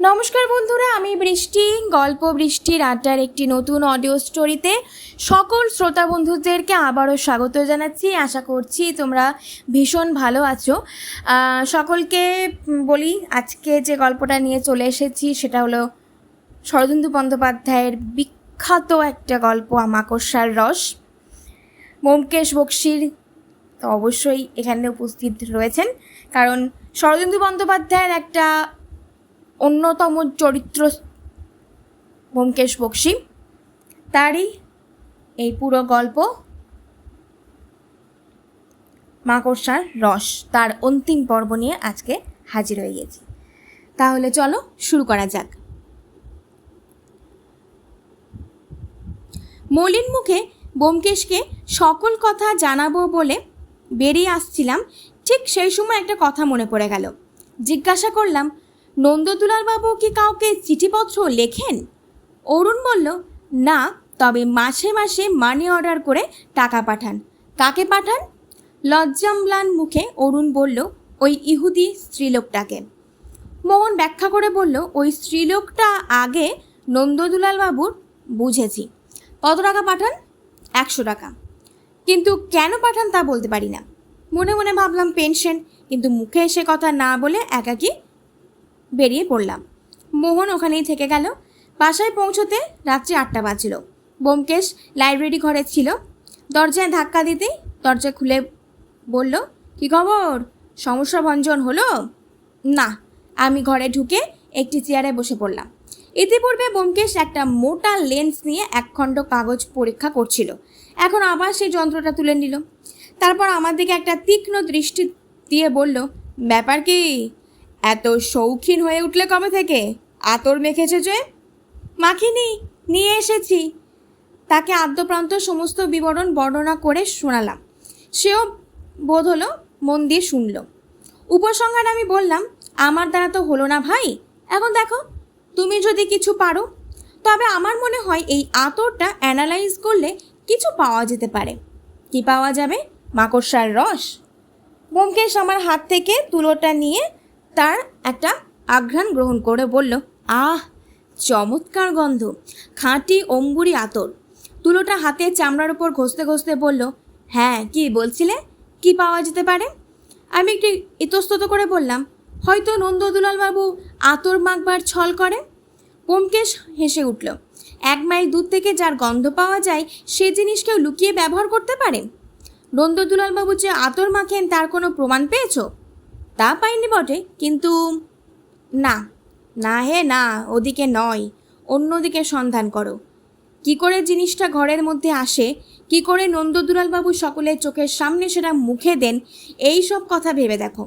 নমস্কার বন্ধুরা, আমি বৃষ্টি। গল্প বৃষ্টির আড্ডার একটি নতুন অডিও স্টোরিতে সকল শ্রোতা বন্ধুদেরকে আবারও স্বাগত জানাচ্ছি। আশা করছি তোমরা ভীষণ ভালো আছো। সকলকে বলি, আজকে যে গল্পটা নিয়ে চলে এসেছি, সেটা হলো শরদেন্দু বন্দ্যোপাধ্যায়ের বিখ্যাত একটা গল্প মাকড়সার রস। মোমকেশ বক্সির তো অবশ্যই এখানে উপস্থিত রয়েছেন। কারণ শরদেন্দু বন্দ্যোপাধ্যায়ের একটা অন্যতম চরিত্র ব্যোমকেশ বক্সি। তারই এই পুরো গল্প মাকড়সার রস, তার অন্তিম পর্ব নিয়ে আজকে হাজির হয়ে গেছি। তাহলে চলো শুরু করা যাক। মলিন মুখে ব্যোমকেশকে সকল কথা জানাব বলে বেরিয়ে আসছিলাম, ঠিক সেই সময় একটা কথা মনে পড়ে গেল। জিজ্ঞাসা করলাম নন্দদুলাল বাবু কি কাউকে চিঠিপত্র লেখেন? অরুণ বলল, না, তবে মাসে মাসে মানি অর্ডার করে টাকা পাঠান। কাকে পাঠান? লজ্জাম্লান মুখে অরুণ বলল, ওই ইহুদি স্ত্রীলোকটাকে। মোহন ব্যাখ্যা করে বলল, ওই স্ত্রীলোকটা আগে নন্দদুলাল বাবুর বুঝেছি। কত টাকা পাঠান? একশো টাকা। কিন্তু কেন পাঠান তা বলতে পারি না? মনে মনে ভাবলাম পেনশন, কিন্তু মুখে এসে কথা না বলে একাকি বেরিয়ে পড়লাম। মোহন ওখানেই থেকে গেল। বাসায় পৌঁছতে রাত্রি আটটা বাজল। ব্যোমকেশ লাইব্রেরি ঘরে ছিল। দরজায় ধাক্কা দিতেই দরজা খুলে বলল, কি খবর? সমস্যা ভঞ্জন হলো? না, আমি ঘরে ঢুকে একটি চেয়ারে বসে পড়লাম। ইতিপূর্বে ব্যোমকেশ একটা মোটা লেন্স নিয়ে একখণ্ড কাগজ পরীক্ষা করছিল। এখন আবার সেই যন্ত্রটা তুলে নিল। তারপর আমার দিকে একটা তীক্ষ্ণ দৃষ্টি দিয়ে বলল, ব্যাপার কি? এত শৌখিন হয়ে উঠলে কবে থেকে? আতর মেখেছে যে? মাখিনি, নিয়ে এসেছি। তাকে আদ্যপ্রান্ত সমস্ত বিবরণ বর্ণনা করে শোনালাম। সেও বোধ হলো মন দিয়ে শুনল। উপসংহার আমি বললাম, আমার দ্বারা তো হলো না ভাই। এখন দেখো, তুমি যদি কিছু পারো, তবে আমার মনে হয় এই আতরটা অ্যানালাইজ করলে কিছু পাওয়া যেতে পারে। কি পাওয়া যাবে? মাকড়সার রস? ব্যোমকেশ আমার হাত থেকে তুলোটা নিয়ে তার একটা আঘ্রাণ গ্রহণ করে বলল, আহ, চমৎকার গন্ধ। খাঁটি অম্বুরি আতর। তুলোটা হাতে চামড়ার উপর ঘষতে ঘষতে বলল হ্যাঁ কি বলছিলে? কি পাওয়া যেতে পারে? আমি একটু ইতস্তত করে বললাম, হয়তো নন্দ নন্দদুলালবাবু আতর মাখবার ছল করে? ব্যোমকেশ হেসে উঠল, এক মাইল দূর থেকে যার গন্ধ পাওয়া যায়, সে জিনিস কেউ লুকিয়ে ব্যবহার করতে পারে? নন্দ নন্দদুলালবাবু যে আতর মাখেন, তার কোনো প্রমাণ পেয়েছ? তা পাইনি বটে, কিন্তু না না হে না, ওদিকে নয়, অন্যদিকে সন্ধান করো। কি করে জিনিসটা ঘরের মধ্যে আসে, কি করে নন্দদুলালবাবু সকলের চোখের সামনে সেটা মুখে দেন, এই সব কথা ভেবে দেখো।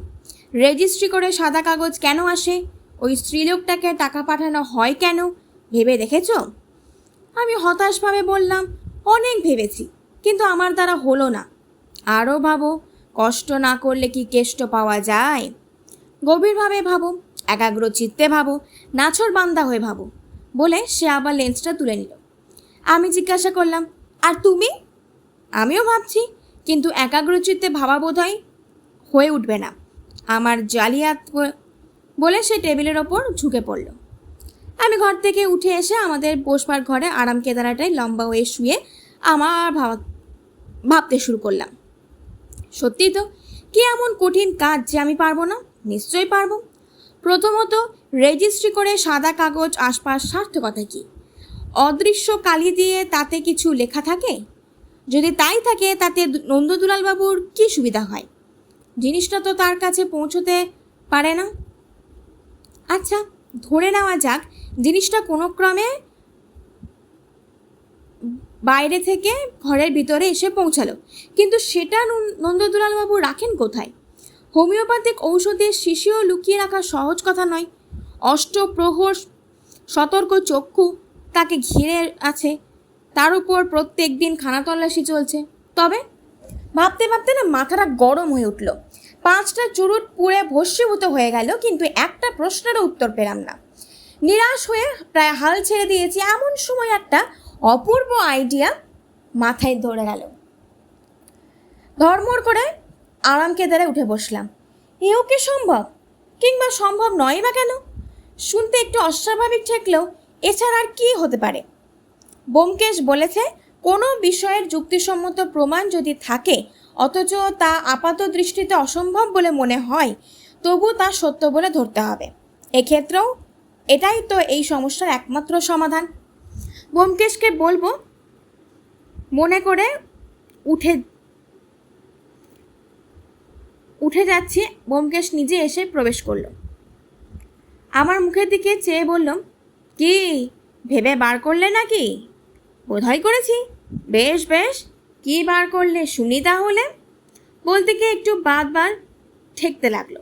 রেজিস্ট্রি করে সাদা কাগজ কেন আসে, ওই স্ত্রীলোকটাকে টাকা পাঠানো হয় কেন, ভেবে দেখেছ? আমি হতাশভাবে বললাম, অনেক ভেবেছি, কিন্তু আমার দ্বারা হলো না। আরও ভাবো কষ্ট না করলে কি কেষ্ট পাওয়া যায়? গভীরভাবে ভাবো একাগ্র চিত্তে ভাবো, নাছর বান্দা হয়ে ভাবো। বলে সে আবার লেন্সটা তুলে নিল। আমি জিজ্ঞাসা করলাম, আর তুমি? আমিও ভাবছি, কিন্তু একাগ্রচিত্তে ভাবা বোধ হয় হয়ে উঠবে না। আমার জালিয়াত বলে সে টেবিলের ওপর ঝুঁকে পড়ল। আমি ঘর থেকে উঠে এসে আমাদের বসবার ঘরে আরাম কেদারাটায় লম্বা হয়ে শুয়ে আমার ভাবা, ভাবতে শুরু করলাম। সত্যি তো? কি এমন কঠিন কাজ যে আমি পারব না? নিশ্চয়ই পারব। প্রথমত রেজিস্ট্রি করে সাদা কাগজ আশপাশ সার্থকতা কি? অদৃশ্য কালি দিয়ে তাতে কিছু লেখা থাকে? যদি তাই থাকে, তাতে নন্দদুলালবাবুর কি সুবিধা হয়? জিনিসটা তো তার কাছে পৌঁছতে পারে না। আচ্ছা ধরে নেওয়া যাক, জিনিসটা কোনো ক্রমে বাইরে থেকে ঘরের ভিতরে এসে পৌঁছালো। কিন্তু সেটা নন- নন্দদুলালবাবু রাখেন কোথায়? হোমিওপ্যাথিক ঔষধের শিশিও লুকিয়ে রাখা সহজ কথা নয়। অষ্টপ্রহর সতর্ক চক্ষু তাকে ঘিরে আছে। তার উপর প্রত্যেক দিন খানা তল্লাশি চলছে। তবে ভাবতে ভাবতে না মাথাটা গরম হয়ে উঠল। পাঁচটা চুরুট পুড়ে ভস্মীভূত হয়ে গেল, কিন্তু একটা প্রশ্নেরও উত্তর পেলাম না। নিরাশ হয়ে প্রায় হাল ছেড়ে দিয়েছি, এমন সময় একটা অপূর্ব আইডিয়া মাথায় ধরে গেল। ধর্মর করে আরাম কেদারে উঠে বসলাম। এও কি সম্ভব? কিংবা সম্ভব নয় বা কেন? শুনতে একটু অস্বাভাবিক ঠেকলেও এছাড়া আর কী হতে পারে? ব্যোমকেশ বলেছে, কোনো বিষয়ের যুক্তিসম্মত প্রমাণ যদি থাকে, অথচ তা আপাত দৃষ্টিতে অসম্ভব বলে মনে হয়, তবু তা সত্য বলে ধরতে হবে। এক্ষেত্রেও এটাই তো এই সমস্যার একমাত্র সমাধান। ব্যোমকেশকে বলব মনে করে উঠে উঠে যাচ্ছে। ব্যোমকেশ নিজে এসে প্রবেশ করল। আমার মুখের দিকে চেয়ে বললাম কি? ভেবে বার করলে নাকি? বোধহয় করেছি। বেশ বেশ। কি বার করলে শুনি তাহলে? বলতে গিয়ে একটু বাদ বার ঠেকতে লাগল।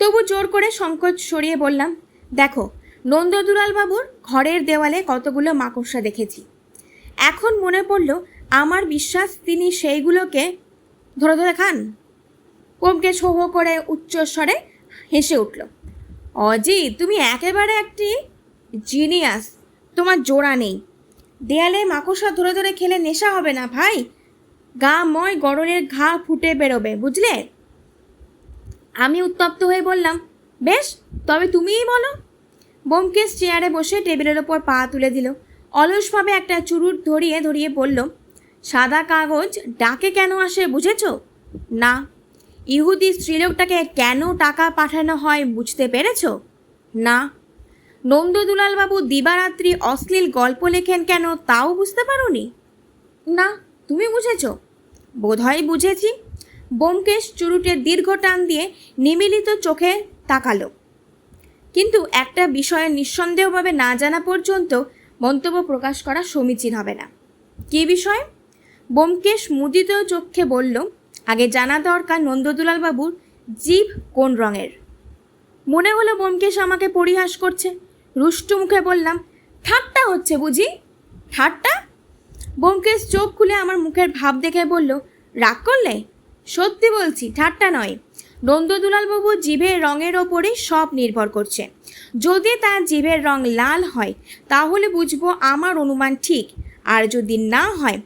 তবু জোর করে সংকোচ সরিয়ে বললাম, দেখো নন্দদুলাল বাবুর ঘরের দেওয়ালে কতগুলো মাকড়সা দেখেছি। এখন মনে পড়ল, আমার বিশ্বাস তিনি সেইগুলোকে, ধরে ধরে খান ওমকে ছো হো করে উচ্চস্বরে হেসে উঠল অজি তুমি একেবারে একটি জিনিয়াস তোমার জোড়া নেই। দেয়ালে মাকড়সা ধরে ধরে খেলে নেশা হবে না ভাই। গা ময় গরলের ঘা ফুটে বেরোবে, বুঝলে? আমি উত্তপ্ত হয়ে বললাম, বেশ, তবে তুমিই বলো। বোমকেশ চেয়ারে বসে টেবিলের ওপর পা তুলে দিল। অলসভাবে একটা চুরুট ধরিয়ে ধরিয়ে বলল, সাদা কাগজ ডাকে কেন আসে, বুঝেছ? না। ইহুদি স্ত্রীলোকটাকে কেন টাকা পাঠানো হয় বুঝতে পেরেছ? না। নন্দদুলালবাবু দিবারাত্রি অশ্লীল গল্প লেখেন কেন তাও বুঝতে পারোনি? না, তুমি বুঝেছ। বোধহয় বুঝেছি। বোমকেশ চুরুটের দীর্ঘ টান দিয়ে নিমিলিত চোখে তাকালো। কিন্তু একটা বিষয়ে নিঃসন্দেহভাবে না জানা পর্যন্ত মন্তব্য প্রকাশ করা সমীচীন হবে না। কী বিষয়? বোমকেশ মুদিত চোখে বলল, আগে জানা দরকার নন্দদুলাল বাবুর জীব কোন রঙের? মনে হলো বোমকেশ আমাকে পরিহাস করছে। রুষ্টু মুখে বললাম, ঠাট্টা হচ্ছে বুঝি? ঠাট্টা? বোমকেশ চোখ খুলে আমার মুখের ভাব দেখে বলল, রাগ করলে? সত্যি বলছি, ঠাট্টা নয়। নন্দদুলালবাবু জিভের রঙের ওপরেই সব নির্ভর করছে। যদি তার জিভের রং লাল হয়, তাহলে বুঝব আমার অনুমান ঠিক। আর যদি না হয়,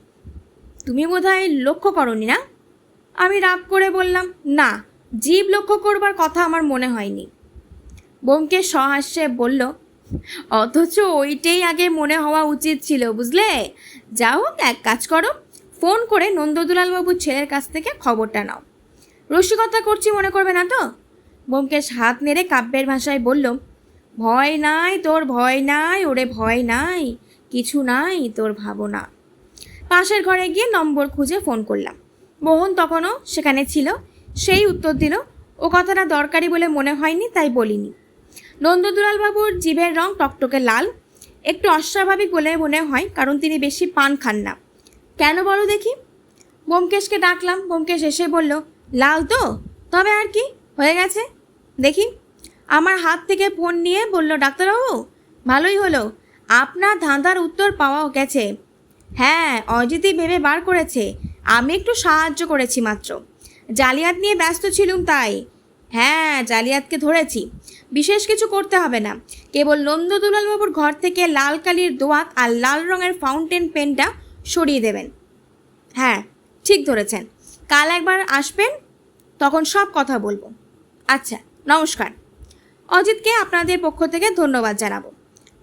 তুমি বোধহয় লক্ষ্য করনি না? আমি রাগ করে বললাম, না, জীব লক্ষ্য করবার কথা আমার মনে হয়নি। বোমকে সহাস্যে বলল, অথচ ওইটাই আগে মনে হওয়া উচিত ছিল, বুঝলে? যা হোক এক কাজ করো, ফোন করে নন্দদুলালবাবুর ছেলের কাছ থেকে খবরটা নাও। রসিকতা করছি মনে করবে না তো? বোমকেশ হাত নেড়ে কাব্যের ভাষায় বলল, ভয় নাই তোর, ভয় নাই, ওরে ভয় নাই, কিছু নাই তোর ভাবনা। পাশের ঘরে গিয়ে নম্বর খুঁজে ফোন করলাম। মোহন তখনও সেখানে ছিল, সেই উত্তর দিল, ও কথাটা দরকারি বলে মনে হয়নি, তাই বলিনি। নন্দদুলালবাবুর জীবের রং টকটকে লাল, একটু অস্বাভাবিক বলে মনে হয় কারণ তিনি বেশি পান খান না। কেন বলো দেখি? বোমকেশকে ডাকলাম। বোমকেশ এসে বলল লাল তো? তবে আর কি? হয়ে গেছে। দেখি। আমার হাত থেকে ফোন নিয়ে বলল, ডাক্তারবাবু, ভালোই হলো। আপনার ধাঁধার উত্তর পাওয়া গেছে। হ্যাঁ অজিতই ভেবে বার করেছে। আমি একটু সাহায্য করেছি মাত্র। জালিয়াত নিয়ে ব্যস্ত ছিলুম তাই। হ্যাঁ জালিয়াতকে ধরেছি। বিশেষ কিছু করতে হবে না। কেবল নন্দদুলালবাবুর ঘর থেকে লাল কালির দোয়াত আর লাল রঙের ফাউন্টেন পেনটা সরিয়ে দেবেন। হ্যাঁ ঠিক ধরেছেন। কাল একবার আসবেন, তখন সব কথা বলব। আচ্ছা নমস্কার। অজিতকে আপনাদের পক্ষ থেকে ধন্যবাদ জানাব।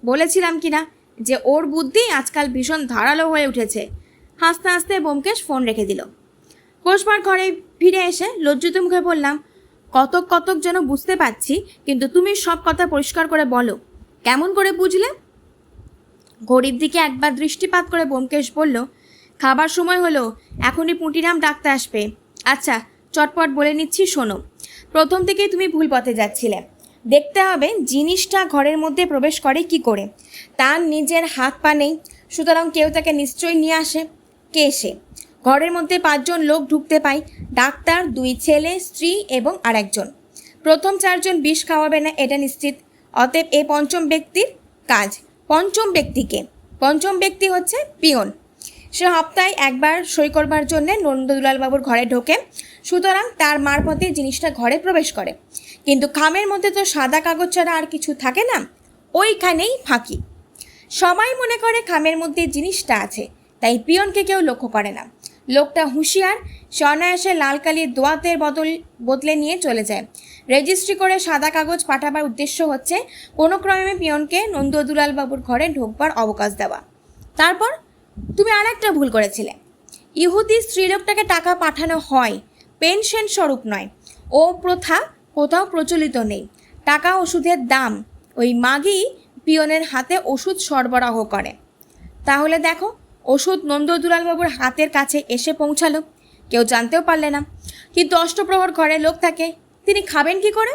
বলেছিলাম কি না যে ওর বুদ্ধি আজকাল ভীষণ ধারালো হয়ে উঠেছে। হাসতে হাসতে বোমকেশ ফোন রেখে দিল। বসবার ঘরে ফিরে এসে লজ্জিত মুখে বললাম, কতক কতক যেন বুঝতে পারছি, কিন্তু তুমি সব কথা পরিষ্কার করে বলো। কেমন করে বুঝলে? ঘড়ির দিকে একবার দৃষ্টিপাত করে বোমকেশ বলল খাবার সময় হলো, এখনই পুঁটিরাম ডাকতে আসবে। আচ্ছা চটপট বলে নিচ্ছি, শোনো। প্রথম থেকেই তুমি ভুল পথে যাচ্ছিলে। দেখতে হবে জিনিসটা ঘরের মধ্যে প্রবেশ করে কি করে। তার নিজের হাত পা নেই, সুতরাং কেউ তাকে নিশ্চয়ই নিয়ে আসে। কে সে? ঘরের মধ্যে পাঁচজন লোক ঢুকতে পায়, ডাক্তার, দুই ছেলে, স্ত্রী এবং আরেকজন। প্রথম চারজন বিষ খাওয়াবে না, এটা নিশ্চিত। অতএব এই পঞ্চম ব্যক্তির কাজ। পঞ্চম ব্যক্তিকে? পঞ্চম ব্যক্তি হচ্ছে পিয়ন। সে হপ্তায় একবার সই করবার জন্য নন্দদুলালবাবুর ঘরে ঢোকে। সুতরাং তার মারফতে জিনিসটা ঘরে প্রবেশ করে। কিন্তু খামের মধ্যে তো সাদা কাগজ ছাড়া আর কিছু থাকে না, ওইখানেই ফাঁকি। সবাই মনে করে খামের মধ্যে জিনিসটা আছে, তাই পিয়নকে কেউ লক্ষ্য করে না। লোকটা হুঁশিয়ার, সে অনায়াসে লাল কালির দোয়াতের বদল, বদলে নিয়ে চলে যায়। রেজিস্ট্রি করে সাদা কাগজ পাঠাবার উদ্দেশ্য হচ্ছে, কোনো ক্রমে পিয়নকে নন্দদুলাল বাবুর ঘরে ঢোকবার অবকাশ দেওয়া। তারপর তুমি আর একটা ভুল করেছিলে। ইহুদি স্ত্রীলোকটাকে টাকা পাঠানো হয়, পেনশন স্বরূপ নয়। ও প্রথা কোথাও প্রচলিত নেই। টাকা ওষুধের দাম, ওই মাগি পিয়নের হাতে ওষুধ সরবরাহ করে। তাহলে দেখো, ওষুধ নন্দদুলালবাবুর হাতের কাছে এসে পৌঁছালো। কেউ জানতেও পারলে না। কিন্তু অষ্টপ্রহর ঘরে লোক থাকে, তিনি খাবেন কি করে?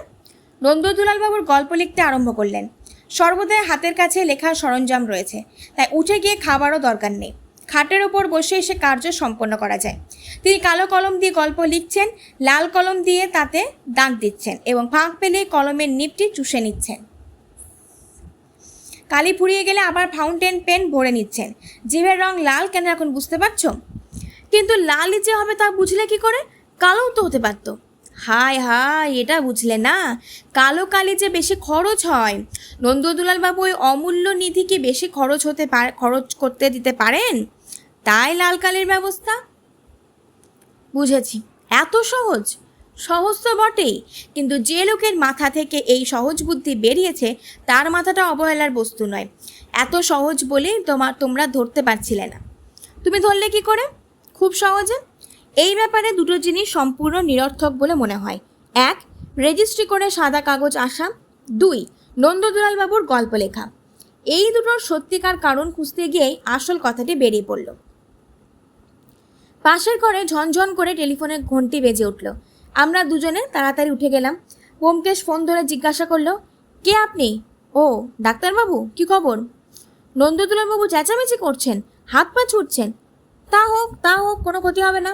নন্দদুলালবাবুর গল্প লিখতে আরম্ভ করলেন। সর্বদাই হাতের কাছে লেখার সরঞ্জাম রয়েছে, তাই উঠে গিয়ে খাবারও দরকার নেই। খাটের ওপর বসে এসে কার্য সম্পন্ন করা যায়। তিনি কালো কলম দিয়ে গল্প লিখছেন, লাল কলম দিয়ে তাতে দাগ দিচ্ছেন এবং ফাঁক পেলে কলমের নিপটি চুষে নিচ্ছেন। কালি ফুরিয়ে গেলে আবার ফাউন্টেন পেন ভরে নিচ্ছেন। জিভের রং লাল কেন এখন বুঝতে পারছ? কিন্তু লালই যে হবে তা বুঝলে কি করে? কালোও তো হতে পারতো। হায় হায়, এটা বুঝলে না? কালো কালি যে বেশি খরচ হয়। নন্দদুলাল বাবু ওই অমূল্য নিধি কি বেশি খরচ হতে পারে খরচ করতে দিতে পারেন? তাই লাল কালির ব্যবস্থা? বুঝেছি। এত সহজ? সহজ তো বটেই, কিন্তু যে লোকের মাথা থেকে এই সহজ বুদ্ধি বেরিয়েছে, তার মাথাটা অবহেলার বস্তু নয়। এত সহজ বলেই তোমার তোমরা ধরতে পারছিলে না। তুমি ধরলে কি করে? খুব সহজে? এই ব্যাপারে দুটো জিনিস সম্পূর্ণ নিরর্থক বলে মনে হয়। এক রেজিস্ট্রি করে সাদা কাগজ আসা। দুই, নন্দদুলালবাবুর গল্প লেখা। এই দুটোর সত্যিকার কারণ খুঁজতে গিয়েই আসল কথাটি বেরিয়ে পড়ল। পাশের ঘরে ঝনঝন করে টেলিফোনের ঘন্টি বেজে উঠল। আমরা দুজনে তাড়াতাড়ি উঠে গেলাম। ব্যোমকেশ ফোন ধরে জিজ্ঞাসা করল, কে আপনি? ও, ডাক্তারবাবু, কি খবর? নন্দদুলালবাবু চেঁচামেচি করছেন, হাত পা ছুটছেন। তা হোক তা হোক, কোনো ক্ষতি হবে না।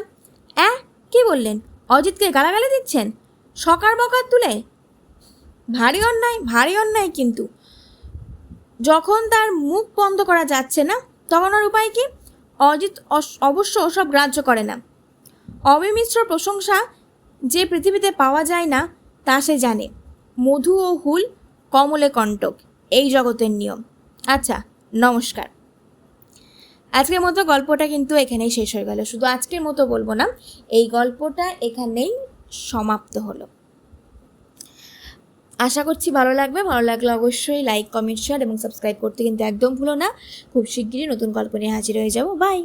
অ্যাঁ? কি বললেন? অজিতকে গালাগালি দিচ্ছেন? সকার বকার তুলে? ভারী অন্যায় ভারী অন্যায় কিন্তু। যখন তার মুখ বন্ধ করা যাচ্ছে না, তখন আর উপায় কি? অজিত অবশ্য ওসব গ্রাহ্য করে না। অবিমিশ্র প্রশংসা যে পৃথিবীতে পাওয়া যায় না, তা সে জানে। মধু ও হুল, কমলে কণ্টক, এই জগতের নিয়ম। আচ্ছা নমস্কার। আজকের মতো গল্পটা কিন্তু এখানেই শেষ হয়ে গেল। শুধু আজকের মতো বলব না, এই গল্পটা এখানেই সমাপ্ত হলো। আশা করছি ভালো লাগবে। ভালো লাগলে অবশ্যই লাইক কমেন্ট শেয়ার এবং সাবস্ক্রাইব করতে কিন্তু একদম ভুলো না। খুব শিগগিরই নতুন গল্প নিয়ে হাজির হয়ে যাব। বাই